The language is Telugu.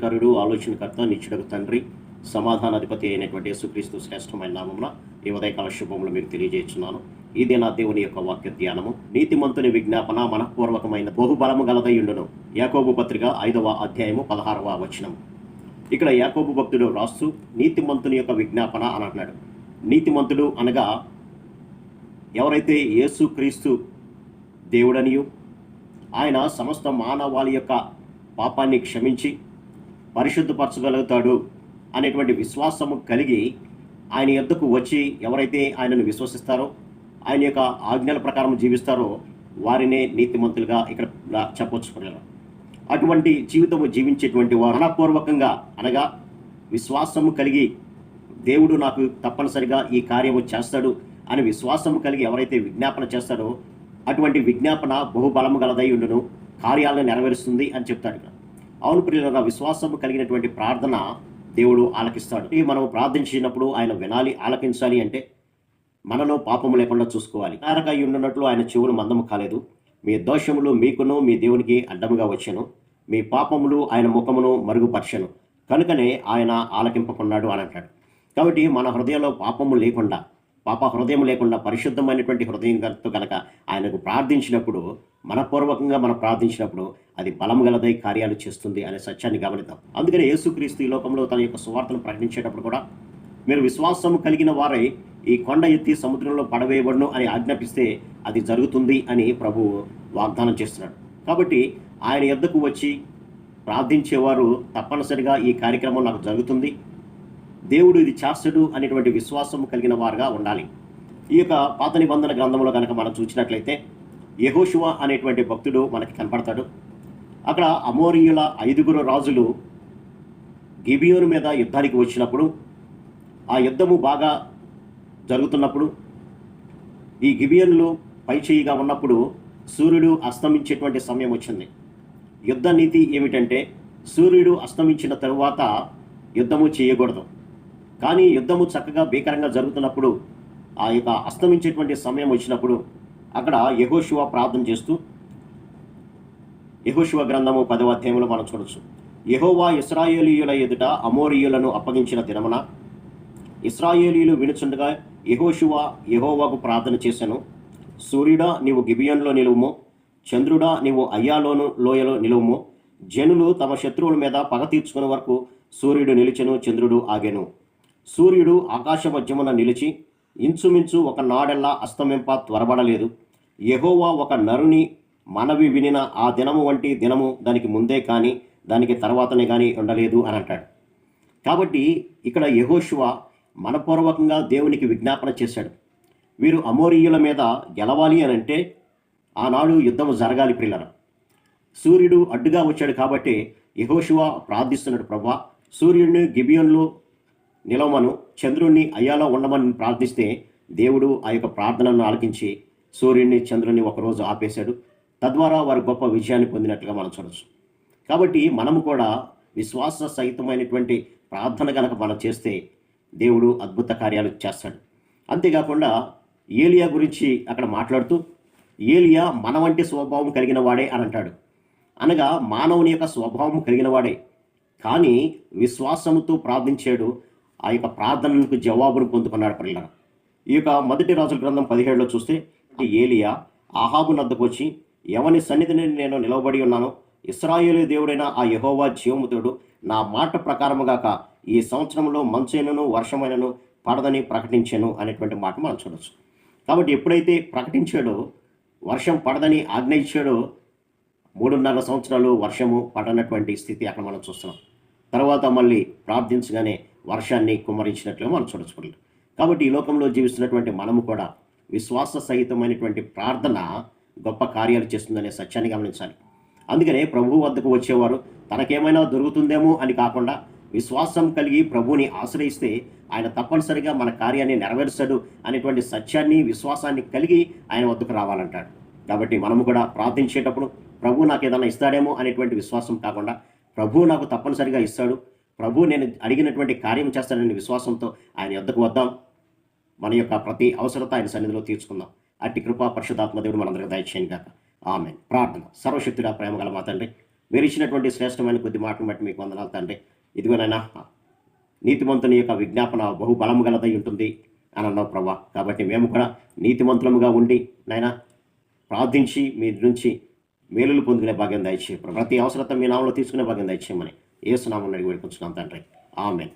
ఆశ్చర్యకరుడు ఆలోచనకర్త నిచ్చుడకు తండ్రి సమాధానాధిపతి అయినటువంటి యేసుక్రీస్తు శ్రేష్టమైన నామమున ఈ ఉదయకాల శుభములు మీకు తెలియజేస్తున్నాను. ఇదే నా దేవుని యొక్క వాక్య ధ్యానము. నీతిమంతుని విజ్ఞాపన మనఃపూర్వకమైన బహుబలము గలదయుండును యాకోబు పత్రిక ఐదవ అధ్యాయము పదహారవ వచనం. ఇక్కడ యాకోబు భక్తుడు రాస్తూ నీతిమంతుని యొక్క విజ్ఞాపన అని అంటున్నాడు. నీతిమంతుడు అనగా ఎవరైతే యేసుక్రీస్తు దేవుడనియు ఆయన సమస్త మానవాళి యొక్క పాపాన్ని క్షమించి పరిశుద్ధపరచగలుగుతాడు అనేటువంటి విశ్వాసము కలిగి ఆయన యొద్దకు వచ్చి ఎవరైతే ఆయనను విశ్వసిస్తారో ఆయన యొక్క ఆజ్ఞల ప్రకారం జీవిస్తారో వారినే నీతిమంతులుగా ఇక్కడ చెప్పవచ్చు అటువంటి జీవితము జీవించేటువంటి వారు అనగా విశ్వాసము కలిగి దేవుడు నాకు తప్పనిసరిగా ఈ కార్యము చేస్తాడు అని విశ్వాసము కలిగి ఎవరైతే విజ్ఞాపన చేస్తాడో అటువంటి విజ్ఞాపన బహుబలము గలదై ఉండును కార్యాలను నెరవేరుస్తుంది అని చెప్తాడు ఇక్కడ. అవును ప్రియుల విశ్వాసము కలిగినటువంటి ప్రార్థన దేవుడు ఆలకిస్తాడు. ఈ మనం ప్రార్థించినప్పుడు ఆయన వినాలి ఆలకించాలి అంటే మనలో పాపము లేకుండా చూసుకోవాలి. నారక ఉండున్నట్లు ఆయన చెవులు మందము కాలేదు. మీ దోషములు మీకును మీ దేవునికి అడ్డముగా వచ్చాను. మీ పాపములు ఆయన ముఖమును మరుగుపరచను. కనుకనే ఆయన ఆలకింపకున్నాడు అని అంటాడు. కాబట్టి మన హృదయంలో పాపము లేకుండా పాప హృదయం లేకుండా పరిశుద్ధమైనటువంటి హృదయంతో కనుక ఆయనకు ప్రార్థించినప్పుడు మనపూర్వకంగా మనం ప్రార్థించినప్పుడు అది బలం గలదై కార్యాలు చేస్తుంది అనే సత్యాన్ని గమనిద్దాం. అందుకని యేసుక్రీస్తు ఈ లోకంలో తన యొక్క సువార్తను ప్రకటించేటప్పుడు కూడా మీరు విశ్వాసము కలిగిన వారై ఈ కొండ ఎత్తి సముద్రంలో పడవేయబడును అని ఆజ్ఞాపిస్తే అది జరుగుతుంది అని ప్రభు వాగ్దానం చేస్తున్నాడు. కాబట్టి ఆయన ఎద్దకు వచ్చి ప్రార్థించేవారు తప్పనిసరిగా ఈ కార్యక్రమం నాకు జరుగుతుంది. దేవుడు ఇది చేస్తాడు అనేటువంటి విశ్వాసం కలిగిన వారుగా ఉండాలి. ఈ యొక్క పాత నిబంధన గ్రంథంలో కనుక మనం చూసినట్లయితే యహోశివ అనేటువంటి భక్తుడు మనకి కనపడతాడు. అక్కడ అమోరియుల ఐదుగురు రాజులు గిబియోను మీద యుద్ధానికి వచ్చినప్పుడు ఆ యుద్ధము బాగా జరుగుతున్నప్పుడు ఈ గిబియన్లు పైచేయిగా ఉన్నప్పుడు సూర్యుడు అస్తమించేటువంటి సమయం వచ్చింది. యుద్ధ నీతి ఏమిటంటే సూర్యుడు అస్తమించిన తరువాత యుద్ధము చేయకూడదు. కానీ యుద్ధము చక్కగా భీకరంగా జరుగుతున్నప్పుడు ఆ యొక్క అస్తమించేటువంటి సమయం వచ్చినప్పుడు అక్కడ యహోశివ ప్రార్థన చేస్తూ యహోశివ గ్రంథము పదవ అధ్యాయంలో మనం చూడొచ్చు. యహోవా ఇస్రాయేలీయుల ఎదుట అమోరియులను అప్పగించిన దినమున ఇస్రాయేలీలు వినుచుండగా యహోశివ యహోవాకు ప్రార్థన చేశాను సూర్యుడా నీవు గిబియన్లో నిలువుము. చంద్రుడా నీవు అయ్యాలోను లోయలో నిలువుము. జనులు తమ శత్రువుల మీద పగ తీర్చుకునే వరకు సూర్యుడు నిలిచెను చంద్రుడు ఆగెను. సూర్యుడు ఆకాశ మధ్యమున నిలిచి ఇంచుమించు ఒక నాడెల్లా అస్తమింప త్వరబడలేదు. యహోవా ఒక నరుని మనవి వినిన ఆ దినము వంటి దినము దానికి ముందే కానీ దానికి తర్వాతనే కానీ ఉండలేదు అని అంటాడు. కాబట్టి ఇక్కడ యహోశివ మనపూర్వకంగా దేవునికి విజ్ఞాపన చేశాడు. వీరు అమోరీయుల మీద గెలవాలి అని అంటే ఆనాడు యుద్ధము జరగాలి ప్రిల్లర సూర్యుడు అడ్డుగా వచ్చాడు కాబట్టి యహోశివ ప్రార్థిస్తున్నాడు ప్రభా సూర్యుడిని గిబియన్లో నిలవమను చంద్రుణ్ణి అయ్యాలో ఉండమని ప్రార్థిస్తే దేవుడు ఆ యొక్క ప్రార్థనను ఆలకించి సూర్యుడిని చంద్రుని ఒకరోజు ఆపేశాడు. తద్వారా వారు గొప్ప విజయాన్ని పొందినట్లుగా మనం చూడవచ్చు కాబట్టి మనము కూడా విశ్వాస సహితమైనటువంటి ప్రార్థన కనుక మనం చేస్తే దేవుడు అద్భుత కార్యాలు చేస్తాడు. అంతేకాకుండా ఏలియా గురించి అక్కడ మాట్లాడుతూ ఏలియా మన వంటి స్వభావం కలిగిన వాడే అని అంటాడు. అనగా మానవుని యొక్క స్వభావం కలిగిన వాడే. కానీ విశ్వాసముతో ప్రార్థించాడు ఆ యొక్క ప్రార్థనకు జవాబును పొందుకున్నాడు పిల్లల ఈ యొక్క మొదటి రాజుల గ్రంథం పదిహేడులో చూస్తే ఏలియా ఆహాబు నద్దకు వచ్చి ఎవని సన్నిధిని నేను నిలవబడి ఉన్నాను ఇస్రాయేలు దేవుడైన ఆ యహోవా జీవముతుడు నా మాట ప్రకారముగాక ఈ సంవత్సరంలో మంచైనను వర్షమైనను పడదని ప్రకటించాను అనేటువంటి మాట మనం చూడవచ్చు కాబట్టి ఎప్పుడైతే ప్రకటించాడో వర్షం పడదని ఆజ్ఞ ఇచ్చాడో మూడున్నర సంవత్సరాలు వర్షము పడనటువంటి స్థితి అక్కడ మనం చూస్తున్నాం. తర్వాత మళ్ళీ ప్రార్థించగానే వర్షాన్ని కుమ్మరించినట్లుగా మనం చూడవచ్చు కాబట్టి ఈ లోకంలో జీవిస్తున్నటువంటి మనము కూడా విశ్వాస సహితమైనటువంటి ప్రార్థన గొప్ప కార్యాలు చేస్తుందనే సత్యాన్ని గమనించాలి. అందుకనే ప్రభు వద్దకు వచ్చేవారు తనకేమైనా దొరుకుతుందేమో అని కాకుండా విశ్వాసం కలిగి ప్రభుని ఆశ్రయిస్తే ఆయన తప్పనిసరిగా మన కార్యాన్ని నెరవేరుస్తాడు అనేటువంటి సత్యాన్ని విశ్వాసాన్ని కలిగి ఆయన వద్దకు రావాలంటాడు. కాబట్టి మనము కూడా ప్రార్థించేటప్పుడు ప్రభు నాకు ఏదైనా ఇస్తాడేమో అనేటువంటి విశ్వాసం కాకుండా ప్రభు నాకు తప్పనిసరిగా ఇస్తాడు ప్రభు నేను అడిగినటువంటి కార్యం చేస్తానని విశ్వాసంతో ఆయన యొద్దకు వద్దాం. మన యొక్క ప్రతి అవసరత ఆయన సన్నిధిలో తీర్చుకుందాం. అట్టి కృపా పరిశుధాత్మదేవుడు మనందరికీ దయచేయండి కాక ఆమె ప్రార్థన. సర్వశక్తుడా ప్రేమ గల మా తండ్రి మీరు ఇచ్చినటువంటి శ్రేష్టమైన కొద్ది మాటను బట్టి మీకు వందనాలు తండ్రి. ఇదిగోనైనా నీతిమంతుని యొక్క విజ్ఞాపన బహుబలము గలదై ఉంటుంది అని అన్నావు ప్రభా. కాబట్టి మేము కూడా నీతిమంతులముగా ఉండి నాయన ప్రార్థించి మీ నుంచి మేలులు పొందుకునే భాగ్యం దయచేయ ప్రతి అవసరత మీ నామంలో తీసుకునే భాగ్యం దయచేయమని ఏసునామని అడిగి వేడుకుంటున్నాం తండ్రి. ఆమెన్.